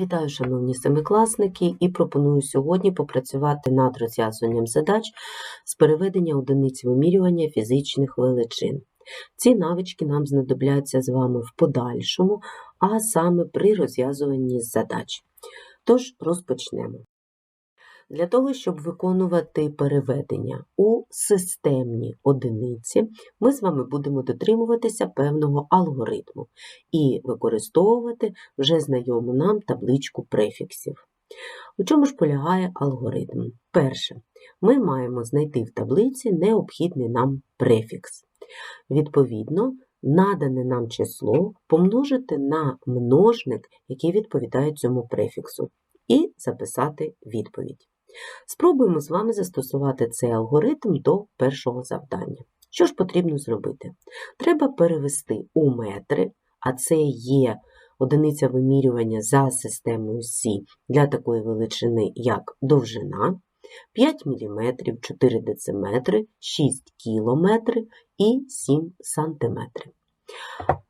Вітаю, шановні семикласники, і пропоную сьогодні попрацювати над розв'язуванням задач з переведення одиниць вимірювання фізичних величин. Ці навички нам знадобляться з вами в подальшому, а саме при розв'язуванні задач. Тож розпочнемо. Для того, щоб виконувати переведення у системні одиниці, ми з вами будемо дотримуватися певного алгоритму і використовувати вже знайому нам табличку префіксів. У чому ж полягає алгоритм? Перше, ми маємо знайти в таблиці необхідний нам префікс. Відповідно, надане нам число помножити на множник, який відповідає цьому префіксу, і записати відповідь. Спробуємо з вами застосувати цей алгоритм до першого завдання. Що ж потрібно зробити? Треба перевести у метри, а це є одиниця вимірювання за системою Сі для такої величини, як довжина, 5 мм, 4 дециметри, 6 км і 7 см.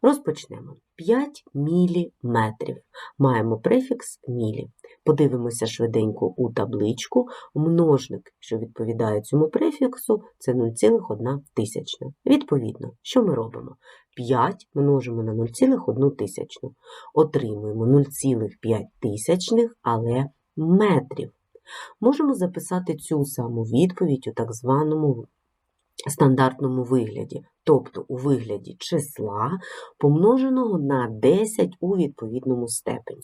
Розпочнемо. 5 міліметрів. Маємо префікс мілі. Подивимося швиденько у табличку. Множник, що відповідає цьому префіксу, це 0,1 тисячна. Відповідно, що ми робимо? 5 множимо на 0,1 тисячну. Отримуємо 0,5 тисячних, але метрів. Можемо записати цю саму відповідь у так званому стандартному вигляді, тобто у вигляді числа, помноженого на 10 у відповідному степені.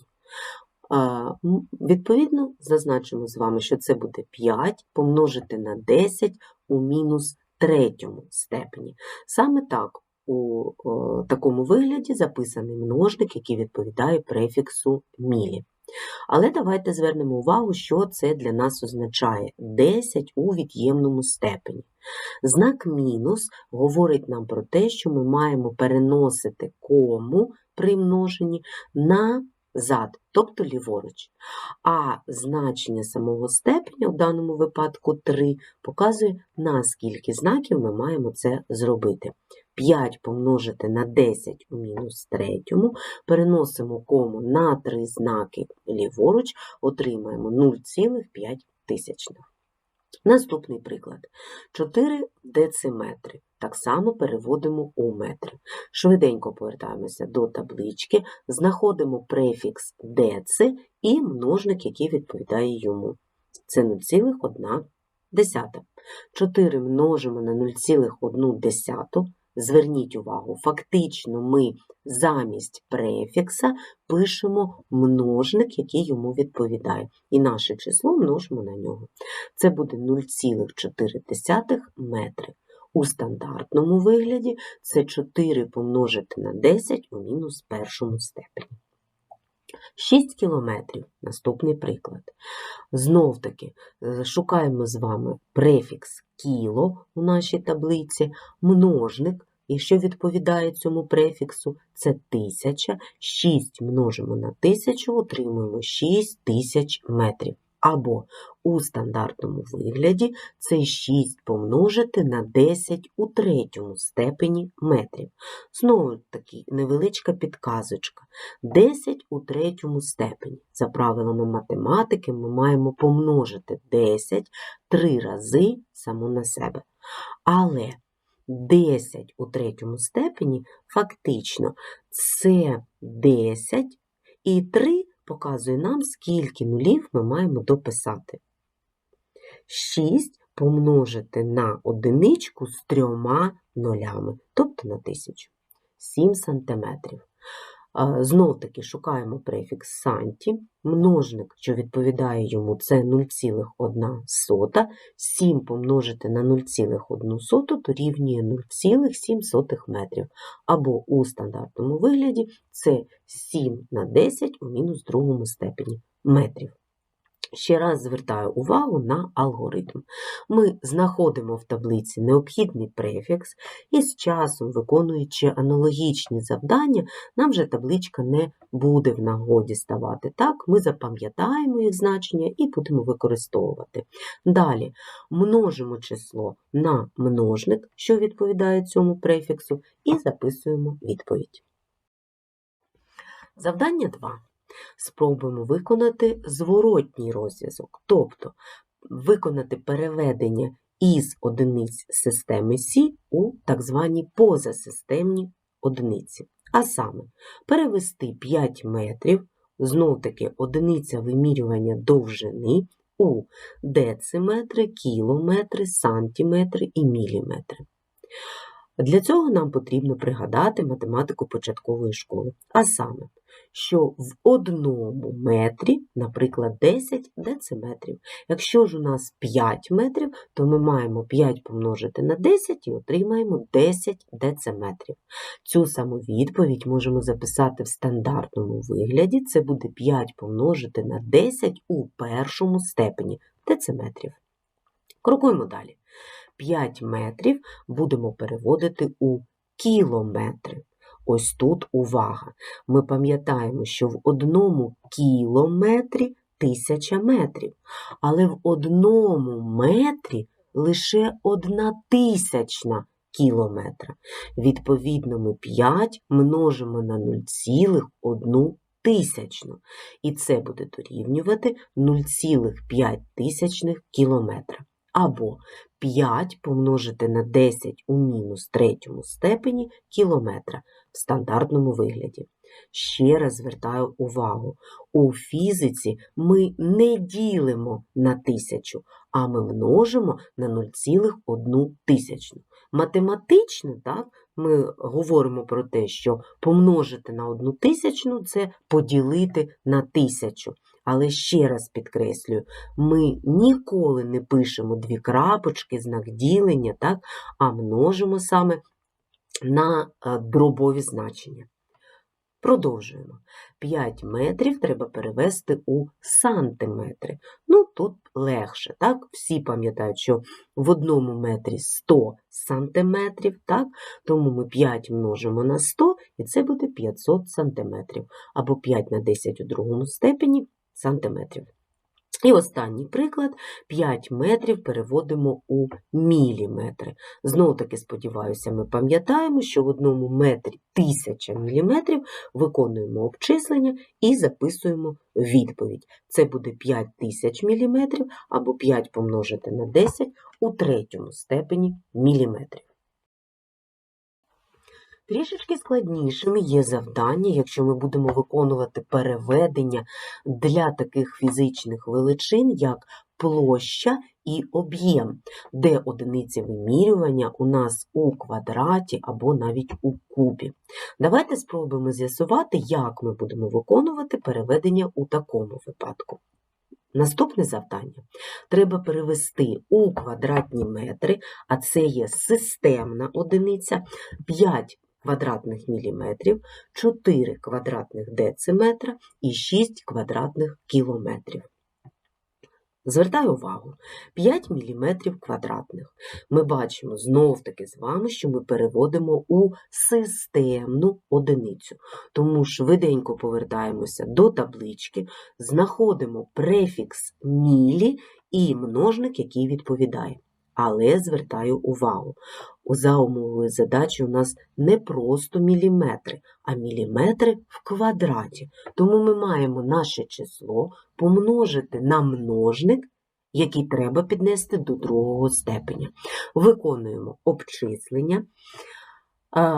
Відповідно, зазначимо з вами, що це буде 5 помножити на 10 у мінус третьому степені. Саме так у такому вигляді записаний множник, який відповідає префіксу мілі. Але давайте звернемо увагу, що це для нас означає 10 у від'ємному степені. Знак мінус говорить нам про те, що ми маємо переносити кому при множенні назад, тобто ліворуч. А значення самого степеня, в даному випадку 3, показує, наскільки знаків ми маємо це зробити. 5 помножити на 10 у мінус третьому, переносимо кому на 3 знаки ліворуч, отримаємо 0,5 тисячних. Наступний приклад. 4 дециметри. Так само переводимо у метри. Швиденько повертаємося до таблички, знаходимо префікс деци і множник, який відповідає йому. Це 0,1. 4 множимо на 0,1. Зверніть увагу, фактично ми замість префікса пишемо множник, який йому відповідає. І наше число множимо на нього. Це буде 0,4 метри. У стандартному вигляді це 4 помножити на 10 у мінус першому степені. 6 кілометрів наступний приклад. Знов таки е, шукаємо з вами префікс кіло у нашій таблиці, множник, якщо відповідає цьому префіксу, це 1000, 6 множимо на 1000, отримуємо 6 тисяч метрів. Або у стандартному вигляді це 6 помножити на 10 у третьому степені метрів. Знову таки невеличка підказочка. 10 у третьому степені. За правилами математики ми маємо помножити 10 три рази само на себе. Але 10 у третьому степені фактично це 10 і 3 показує нам, скільки нулів ми маємо дописати. 6 помножити на одиничку з трьома нулями, тобто на 1000. 7 сантиметрів. Знов таки шукаємо префікс санті, множник, що відповідає йому, це 0,1. 7 помножити на 0,1 дорівнює 0,7 метрів. Або у стандартному вигляді це 7 на 10 у мінус другому степені метрів. Ще раз звертаю увагу на алгоритм. Ми знаходимо в таблиці необхідний префікс, і з часом, виконуючи аналогічні завдання, нам вже табличка не буде в нагоді ставати. Так, Ми запам'ятаємо їх значення і будемо використовувати. Далі множимо число на множник, що відповідає цьому префіксу, і записуємо відповідь. Завдання 2. Спробуємо виконати зворотній розв'язок, тобто виконати переведення із одиниць системи Сі у так звані позасистемні одиниці. А саме, перевести 5 метрів, знов-таки одиниця вимірювання довжини у дециметри, кілометри, сантиметри і міліметри. Для цього нам потрібно пригадати математику початкової школи. А саме, що в одному метрі, наприклад, 10 дециметрів. Якщо ж у нас 5 метрів, то ми маємо 5 помножити на 10 і отримаємо 10 дециметрів. Цю саму відповідь можемо записати в стандартному вигляді. Це буде 5 помножити на 10 у першому степені дециметрів. Крокуємо далі. 5 метрів будемо переводити у кілометри. Ось тут увага. Ми пам'ятаємо, що в одному кілометрі тисяча метрів, але в одному метрі лише одна тисячна кілометра. Відповідно, ми 5 множимо на 0,1 тисячну. І це буде дорівнювати 0,5 тисячних кілометра. Або 5 помножити на 10 у мінус третьому степені кілометра в стандартному вигляді. Ще раз звертаю увагу, у фізиці ми не ділимо на тисячу, а ми множимо на 0,1 тисячну. Математично, так, ми говоримо про те, що помножити на одну тисячну це поділити на тисячу. Але ще раз підкреслюю, ми ніколи не пишемо дві крапочки, знак ділення, так, а множимо саме на е, дробові значення. Продовжуємо. 5 метрів треба перевести у сантиметри. Ну, тут легше, так? Всі пам'ятають, що в одному метрі 100 сантиметрів, так? Тому ми 5 множимо на 100, і це буде 500 сантиметрів. Або 5 на 10 у другому степені сантиметрів. І останній приклад 5 метрів переводимо у міліметри. Знову таки, сподіваюся, ми пам'ятаємо, що в одному метрі 1000 міліметрів виконуємо обчислення і записуємо відповідь. Це буде 5000 міліметрів або 5 помножити на 10 у третьому степені міліметрів. Трішечки складнішими є завдання, якщо ми будемо виконувати переведення для таких фізичних величин, як площа і об'єм, де одиниці вимірювання у нас у квадраті або навіть у кубі. Давайте спробуємо з'ясувати, як ми будемо виконувати переведення у такому випадку. Наступне завдання. Треба перевести у квадратні метри, а це є системна одиниця, 5 квадратних міліметрів, 4 квадратних дециметра і 6 квадратних кілометрів. Звертаю увагу, 5 мм квадратних. Ми бачимо знов-таки з вами, що ми переводимо у системну одиницю. Тому швиденько повертаємося до таблички, знаходимо префікс мілі і множник, який відповідає. Але звертаю увагу, за умовою задачі у нас не просто міліметри, а міліметри в квадраті. Тому ми маємо наше число помножити на множник, який треба піднести до другого степеня. Виконуємо обчислення,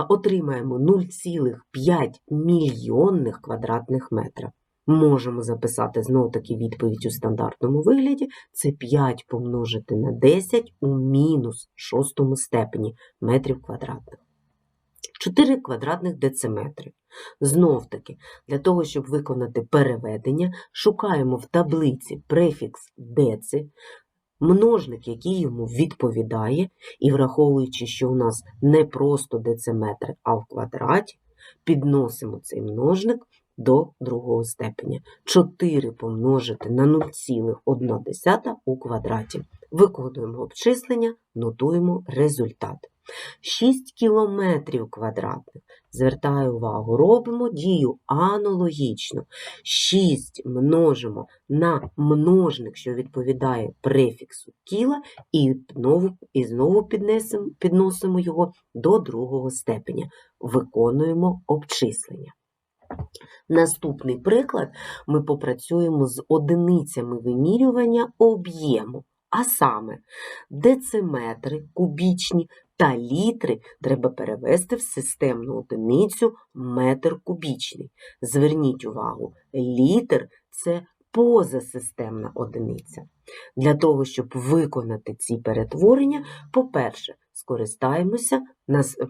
отримаємо 0,5 мільйонних квадратних метрів. Можемо записати знову таки відповідь у стандартному вигляді. Це 5 помножити на 10 у мінус шостому степені метрів квадратних. 4 квадратних дециметри. Знов таки, для того, щоб виконати переведення, шукаємо в таблиці префікс деци, множник, який йому відповідає, і враховуючи, що у нас не просто дециметри, а в квадраті, підносимо цей множник до другого степеня. 4 помножити на 0,1 у квадраті. Виконуємо обчислення, нотуємо результат. 6 кілометрів квадратних. Звертаю увагу, робимо дію аналогічно. 6 множимо на множник, що відповідає префіксу кіла, і знову, і знову піднесемо, підносимо його до другого степеня. Виконуємо обчислення. Наступний приклад ми попрацюємо з одиницями вимірювання об'єму, а саме дециметри кубічні та літри треба перевести в системну одиницю метр кубічний. Зверніть увагу, літр це позасистемна одиниця. Для того, щоб виконати ці перетворення, по-перше, скористаємося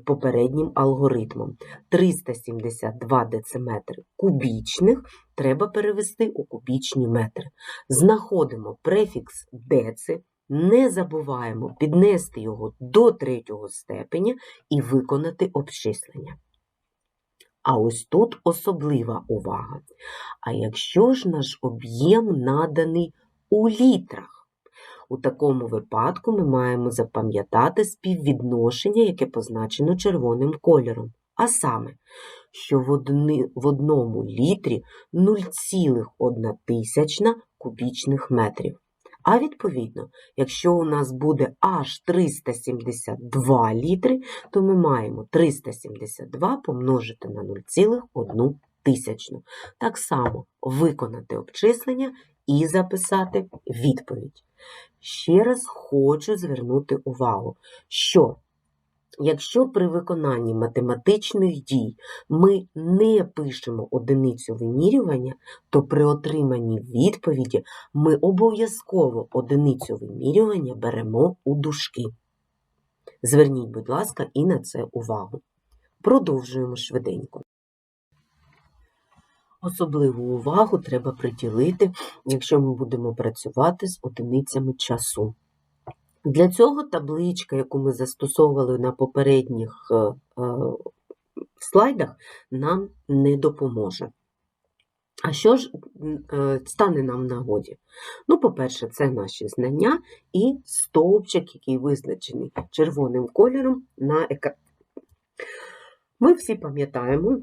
попереднім алгоритмом. 372 дециметри кубічних треба перевести у кубічні метри. Знаходимо префікс деци, не забуваємо піднести його до третього степеня і виконати обчислення. А ось тут особлива увага. А якщо ж наш об'єм наданий у літрах? У такому випадку ми маємо запам'ятати співвідношення, яке позначено червоним кольором. А саме, що в, одни, в одному літрі 0,1 тисячна кубічних метрів. А відповідно, якщо у нас буде аж 372 літри, то ми маємо 372 помножити на 0,1 тисячну. Так само виконати обчислення і записати відповідь. Ще раз хочу звернути увагу, що якщо при виконанні математичних дій ми не пишемо одиницю вимірювання, то при отриманні відповіді ми обов'язково одиницю вимірювання беремо у дужки. Зверніть, будь ласка, і на це увагу. Продовжуємо швиденько. Особливу увагу треба приділити, якщо ми будемо працювати з одиницями часу. Для цього табличка, яку ми застосовували на попередніх е, е, слайдах, нам не допоможе. А що ж е, стане нам в нагоді? Ну, по-перше, це наші знання і стовпчик, який визначений червоним кольором на екрані. Ми всі пам'ятаємо,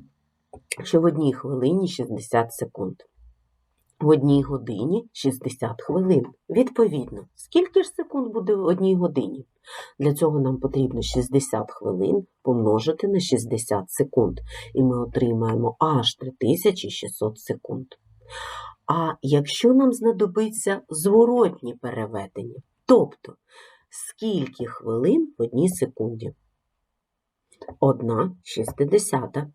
що в одній хвилині 60 секунд. В одній годині 60 хвилин. Відповідно, скільки ж секунд буде в одній годині? Для цього нам потрібно 60 хвилин помножити на 60 секунд. І ми отримаємо аж 3600 секунд. А якщо нам знадобиться зворотні переведення, тобто скільки хвилин в одній секунді? Одна шістдесята.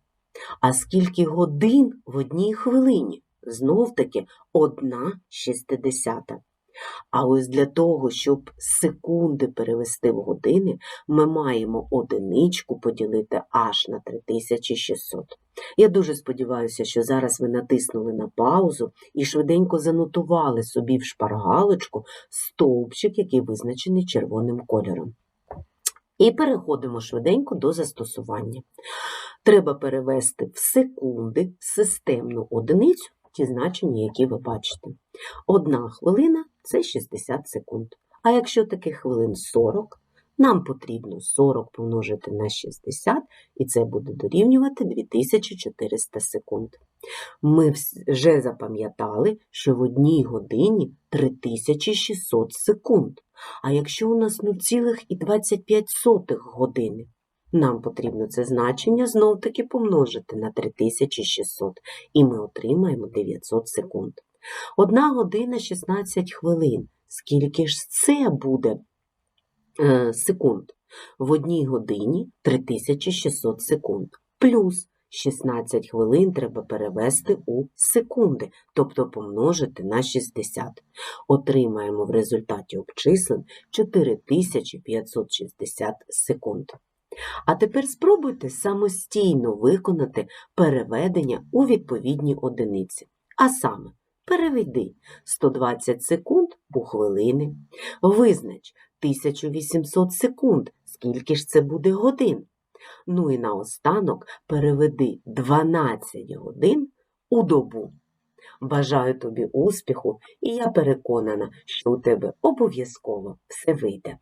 А скільки годин в одній хвилині? Знов таки одна шістдесята. А ось для того, щоб секунди перевести в години, ми маємо одиничку поділити аж на 3600. Я дуже сподіваюся, що зараз ви натиснули на паузу і швиденько занотували собі в шпаргалочку стовпчик, який визначений червоним кольором. І переходимо швиденько до застосування. Треба перевести в секунди системну одиницю ті значення, які ви бачите. Одна хвилина це 60 секунд. А якщо таких хвилин 40, нам потрібно 40 помножити на 60, і це буде дорівнювати 2400 секунд. Ми вже запам'ятали, що в одній годині 3600 секунд. А якщо у нас 0,25 години, нам потрібно це значення знов-таки помножити на 3600, і ми отримаємо 900 секунд. Одна година 16 хвилин. Скільки ж це буде е, секунд? В одній годині 3600 секунд. Плюс 16 хвилин треба перевести у секунди, тобто помножити на 60. Отримаємо в результаті обчислень 4560 секунд. А тепер спробуйте самостійно виконати переведення у відповідні одиниці. А саме, переведи 120 секунд у хвилини, визнач 1800 секунд, скільки ж це буде годин. Ну і наостанок переведи 12 годин у добу. Бажаю тобі успіху, і я переконана, що у тебе обов'язково все вийде.